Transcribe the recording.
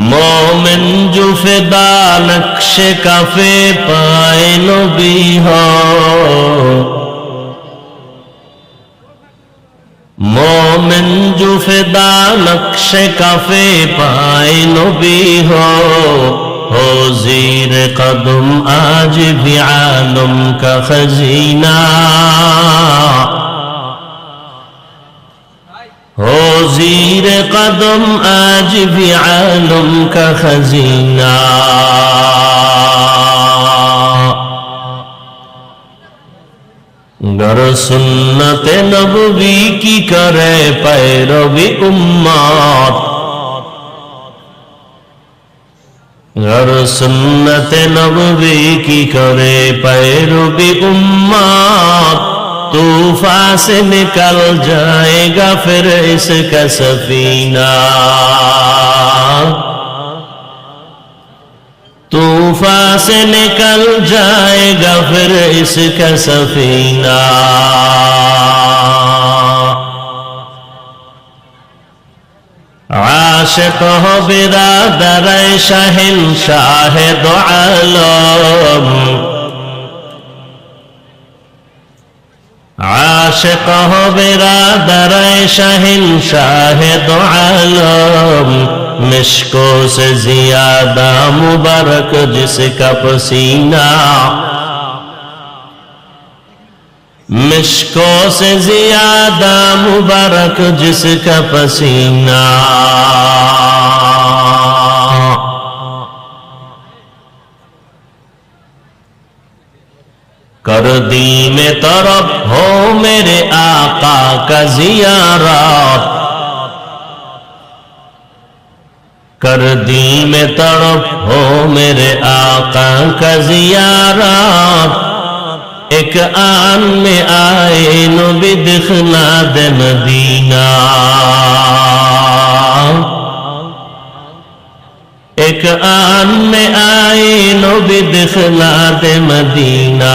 মোমেন জুফেদা নকশে cafe পায় নবী হ মোমেন জুফেদা নকশে কাফে পায় নবী হ জির কদম আজ ভি আলম কা ہو زیر قدم آج بھی عالم کا خزینہ گر سنت نبوی کی کرے پیروی امات گر سنت نبوی کی کرے پیروی امات طوفا سے نکل جائے گا پھر اس کا سفینہ طوفا سے نکل جائے گا پھر اس کا سفینہ عاشق ہو برادر شہن شاہ دو عالم आशिक हो बिरादर शहन शाहिद आलम मिशको से ज़्यादा मुबारक जिसका पसीना मिशको से ज़्यादा मुबारक जिसका पसीना कर दी में तरफ़ हो मेरे आका का जियारत कर दी में तड़प हो मेरे आका का जियारत एक आन में आए नबी दिखला दे मदीना। एक आन में आए नबी दिखला दे मदीना।